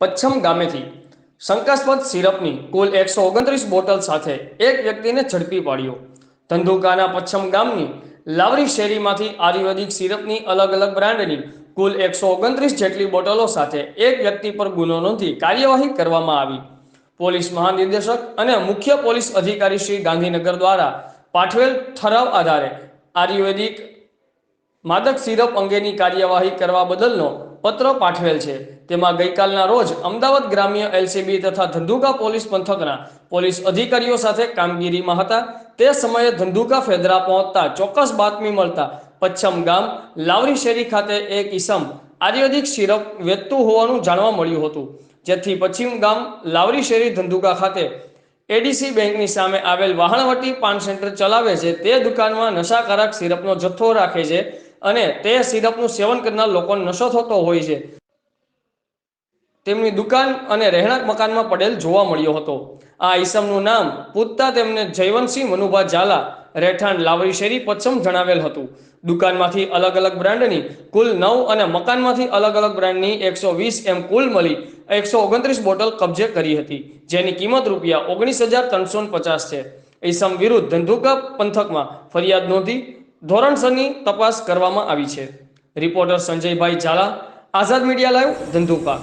પચ્છમ ગામેથી શંકાસ્પદ સિરપની કુલ એકસો ઓગણત્રીસ બોટલ સાથે એક વ્યક્તિને ઝડપી પાડ્યો. ધંધુકાના પચ્છમ ગામની લાવરી શેરીમાંથી આયુર્વેદિક સિરપની અલગ અલગ બ્રાન્ડની કુલ એકસો ઓગણત્રીસ જેટલી બોટલો સાથે એક વ્યક્તિ પર ગુનો નોંધી કાર્યવાહી કરવામાં આવી. પોલીસ મહાનિર્દેશક અને મુખ્ય પોલીસ અધિકારી શ્રી ગાંધીનગર દ્વારા પાઠવેલ ઠરાવ આધારે આયુર્વેદિક માદક સિરપ અંગેની કાર્યવાહી કરવા બદલનો પત્ર પાઠવેલ છે. તેમાં ગઈકાલના રોજ અમદાવાદ ગ્રામ્ય એલસીબી તથા ધંધુકા પોલીસ પંથકના પોલીસ અધિકારીઓ સાથે કામગીરીમાં હતા. તે સમયે ધંધુકા ફેદરા પહોંચતા ચોક્કસ બાતમી મળતા પચ્છમ ગામ લાવરી શેરી ખાતે એક ઈસમ આયુર્વેદિક સિરપ વેચતું હોવાનું જાણવા મળ્યું હતું. જેથી પશ્ચિમ ગામ લાવરી શેરી ધંધુકા ખાતે એડીસી બેંકની સામે આવેલ વાહણવટી પાન સેન્ટર ચલાવે છે. તે દુકાનમાં નશાકારક સિરપનો જથ્થો રાખે છે. અને તે સિરપનું સેવન કરનાર લોકોને નશો થતો હોય છે. તેમની દુકાન અને રહેણાંક મકાનમાં પડેલ જોવા મળ્યો હતો. આ ઈસમનું નામ પૂછતા તેમને જયવંતસિંહ મનુભા ઝાલા, રહેઠાણ લાવરી શેરી પચ્છમ જણાવેલ હતું. દુકાનમાંથી અલગ અલગ બ્રાન્ડની કુલ નવ અને મકાનમાંથી અલગ અલગ બ્રાન્ડની એકસો વીસ એમ કુલ મળી એકસો ઓગણત્રીસ બોટલ કબજે કરી હતી, જેની કિંમત રૂપિયા ઓગણીસ હજાર ત્રણસો પચાસ છે. ઈસમ વિરુદ્ધ ધંધુકા પંથકમાં ફરિયાદ નોંધી ધોરણસરની તપાસ કરવામાં આવી છે. Reporter Sanjaybhai Zala Azad media live Dhandhuka.